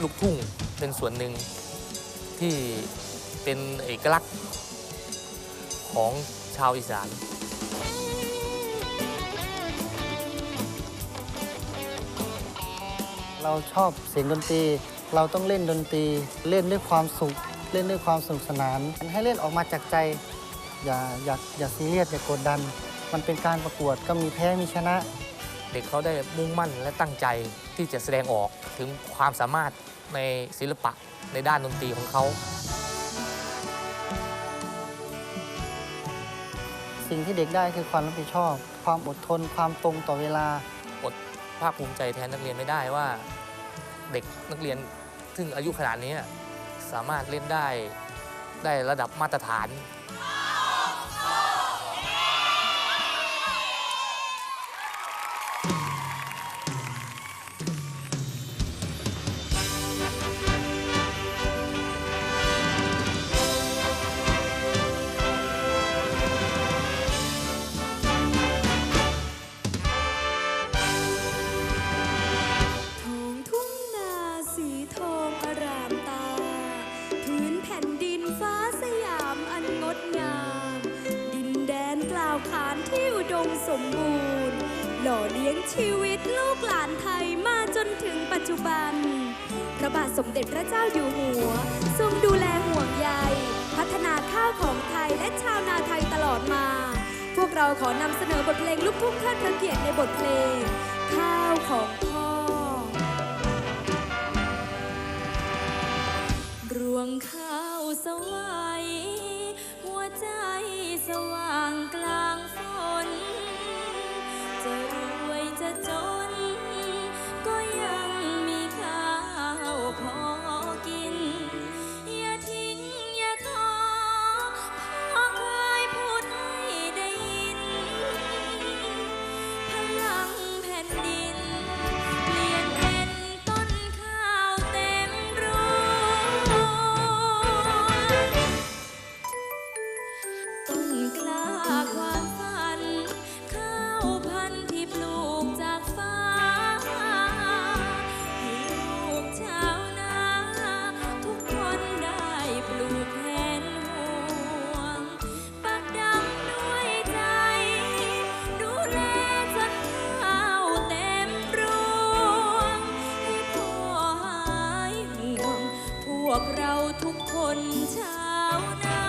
ลูกทุ่งเป็นส่วนหนึ่งที่เป็นเอกลักษณ์ของชาวอีสานเราชอบเสียงดนตรี เราต้องเล่นดนตรี เล่นด้วยความสุข เล่นด้วยความสนุกสนาน ให้เล่นออกมาจากใจ อย่าอย่าอย่าซีเรียสอย่ากดดัน มันเป็นการประกวดก็มีแพ้มีชนะ เด็กเขาได้มุ่งมั่นและตั้งใจที่จะแสดงออกถึงความสามารถในศิลปะในด้านดนตรีของเขาสิ่งที่เด็กได้คือความรับผิดชอบ ความอดทน ความตรงต่อเวลา อดภาคภูมิใจแทนนักเรียนไม่ได้ว่า เด็กนักเรียนซึ่งอายุขนาดนี้สามารถเล่นได้ได้ระดับมาตรฐาน ทองอารามตา พื้นแผ่นดินฟ้าสยามอันงดงาม ดินแดนกล่าวขานที่อุดมสมบูรณ์ หล่อเลี้ยงชีวิตลูกหลานไทยมาจนถึงปัจจุบัน พระบาทสมเด็จพระเจ้าอยู่หัว ทรงดูแลห่วงใยพัฒนาข้าวของไทยและชาวนาไทยตลอดมา พวกเราขอนำเสนอบทเพลงลูกทุ่งเทิดพระเกียรติในบทเพลง ข้าวของพ่อ หัวใจสว่างกลางฝนจะรวยจะจน คนชาวนา